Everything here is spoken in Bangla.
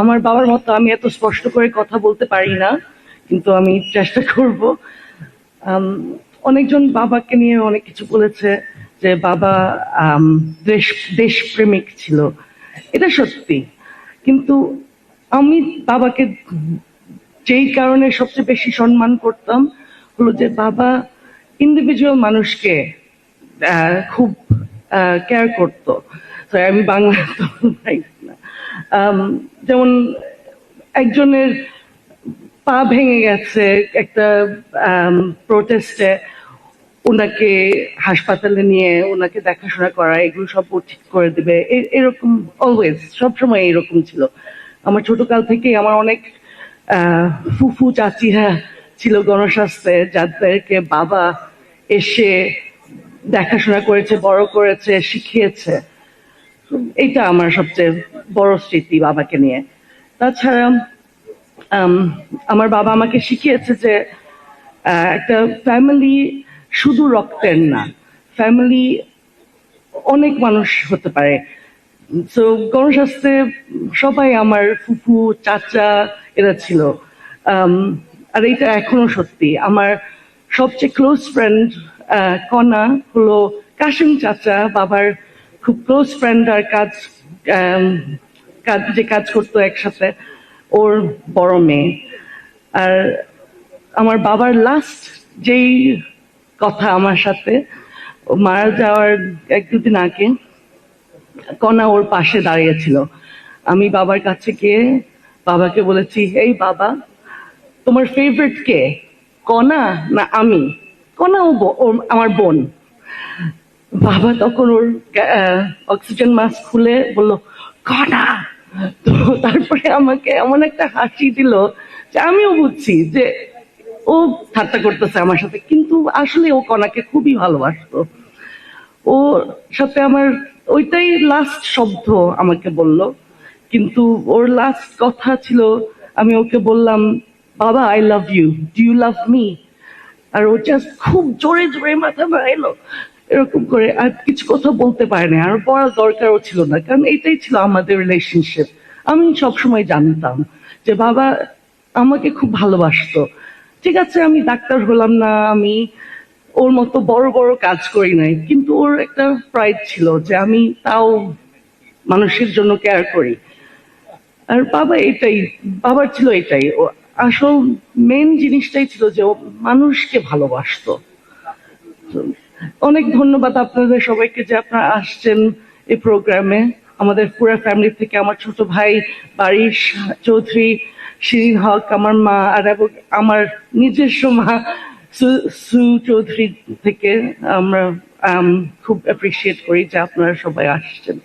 আমার বাবার মতো আমি এত স্পষ্ট করে কথা বলতে পারি না, কিন্তু আমি চেষ্টা করব। অনেকজন বাবাকে নিয়ে অনেক কিছু বলেছে যে বাবা দেশ, দেশপ্রেমিক ছিল। এটা সত্যি। কিন্তু আমি বাবাকে যেই কারণে সবচেয়ে বেশি সম্মান করতাম হলো যে বাবা ইন্ডিভিজুয়াল মানুষকে খুব কেয়ার করতো। আমি বাংলা যেমন একজনের পা ভেঙে গেছে একটা প্রোটেস্টে ওনাকে হাসপাতালে নিয়ে ওনাকে দেখাশোনা করা, এগুলো সব ঠিক করে দিবে এরকম অলওয়েজ সবসময় এরকম ছিল। আমার ছোটকাল থেকেই আমার অনেক ফুফু চাচিরা ছিল গণস্বাস্থ্যে, যাদেরকে বাবা এসে দেখাশোনা করেছে, বড় করেছে, শিখিয়েছে। এটা আমার সবচেয়ে বড় স্মৃতি বাবাকে নিয়ে। তাছাড়া আমার বাবা আমাকে শিখিয়েছে যে একটা ফ্যামিলি শুধু রক্তের না ফ্যামিলি অনেক মানুষ হতে পারে। তো গণস্বাস্থ্যে সবাই আমার ফুফু, চাচা এরা ছিল। আর এটা এখনও সত্যি। আমার সবচেয়ে ক্লোজ ফ্রেন্ড কণা হলো কাশিম চাচা, বাবার খুব ক্লোজ ফ্রেন্ড আর কাজ কাজ, যে কাজ করতো একসাথে, ওর বড় মেয়ে। আর আমার বাবার লাস্ট যেই কথা আমার সাথে মারা যাওয়ার এক দুদিন আগে কণা ওর পাশে দাঁড়িয়েছিল। আমি বাবার কাছে গিয়ে বাবাকে বলেছি এই বাবা, তোমার ফেভারিট কে? কণা না আমি? কণা ও আমার বোন। বাবা তখন ওর অক্সিজেন মাস্ক খুলে বলল কণা তো তারপরে আমাকে এমন একটা হাসি দিল যে আমিও বুঝছি যে ও ঠাট্টা করতেছে আমার সাথে, কিন্তু আসলে ও কণাকে খুবই ভালোবাসতো। ওর সাথে আমার ওইটাই লাস্ট শব্দ আমাকে বলল, কিন্তু ওর লাস্ট কথা ছিল, আমি ওকে বললাম, বাবা I love you do you love me আর ও জাস্ট খুব জোরে জোরে মাথা বাড়াইলো এরকম করে আর কিছু কথা বলতে পারে না আর বলার দরকারও ছিল না, কারণ এটাই ছিল আমাদের রিলেশনশিপ আমি সবসময় জানতাম যে বাবা আমাকে খুব ভালোবাসতো। ঠিক আছে, আমি ডাক্তার হলাম না, আমি ওর মতো বড় বড় কাজ করি নাই, কিন্তু ওর একটা প্রাইড ছিল যে আমি তাও মানুষের জন্য কেয়ার করি। আর বাবা এটাই, বাবার ছিল এটাই। আসল মেন জিনিসটাই ছিল যে ও মানুষকে ভালোবাসতো। অনেক ধন্যবাদ আপনাদের সবাইকে যে আপনারা আসছেন এই প্রোগ্রামে। আমাদের পুরো ফ্যামিলি থেকে আমার ছোট ভাই বারিশ চৌধুরী শিরিন হক আমার মা আর এবং আমার নিজস্ব মা সু- চৌধুরী থেকে আমরা আম, খুব অ্যাপ্রিসিয়েট করি যে আপনারা সবাই আসছেন।